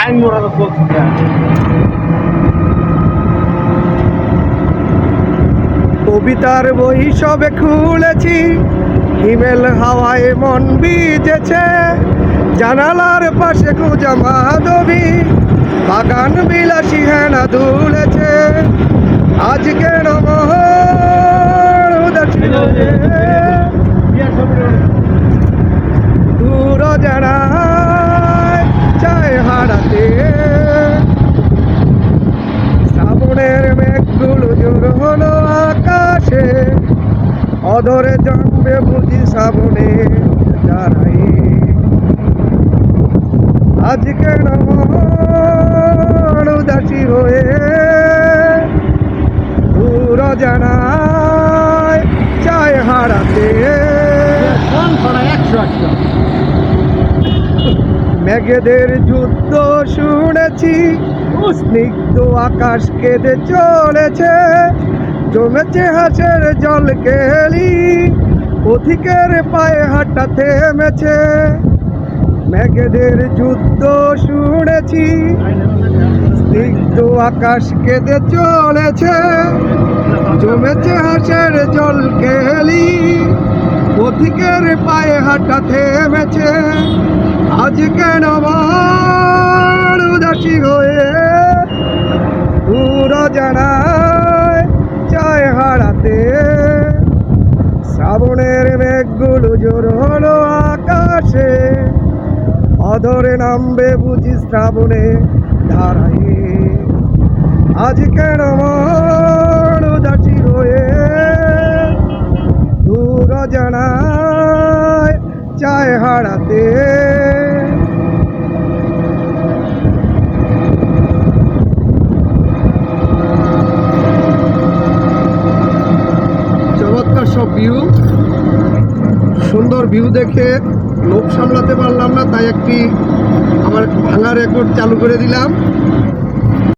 তো কবিতার বই সবে খুলেছি, হিমেল হাওয়ায় মন বিজেছে জানালার পাশে খুঁজা মাধবী, বাগান বিলাসী হেনা দুলেছে আজকে নমহর উদাসী হয়ে দূর চায় হারাতে। শ্রাবণের মেঘগুলো জোর হলো আকাশে। অধরে জন্মে বুঝি শ্রাবণে যারাই আজকে উদাসী হয়ে দূর জানায় চায় হারাতে। মেঘেদের যুদ্ধ শুনেছি। স্নিগ্ধ আকাশ কেঁদে চলেছে। জমেছে হাসের জল কেলি। পথিকের পায়ে হাঁটা থেমেছে। মেঘেদের যুদ্ধ শুনেছি। স্নিগ্ধ আকাশ কেঁদে চলেছে। জমেছে হাসের জল কেলি। অধিকের পায়ে হাঁটা থেমেছে শ্রাবণের মেঘগুলো জোর হলো আকাশে। অধরে নামবে বুঝি শ্রাবণে ধারায়। আজ কেন মন উদাসী হয়ে দূর জানায় চায় হারাতে? সুন্দর ভিউ দেখে লোক সামলাতে পারলাম না, তাই একটি আমার ভাঙা রেকর্ড চালু করে দিলাম।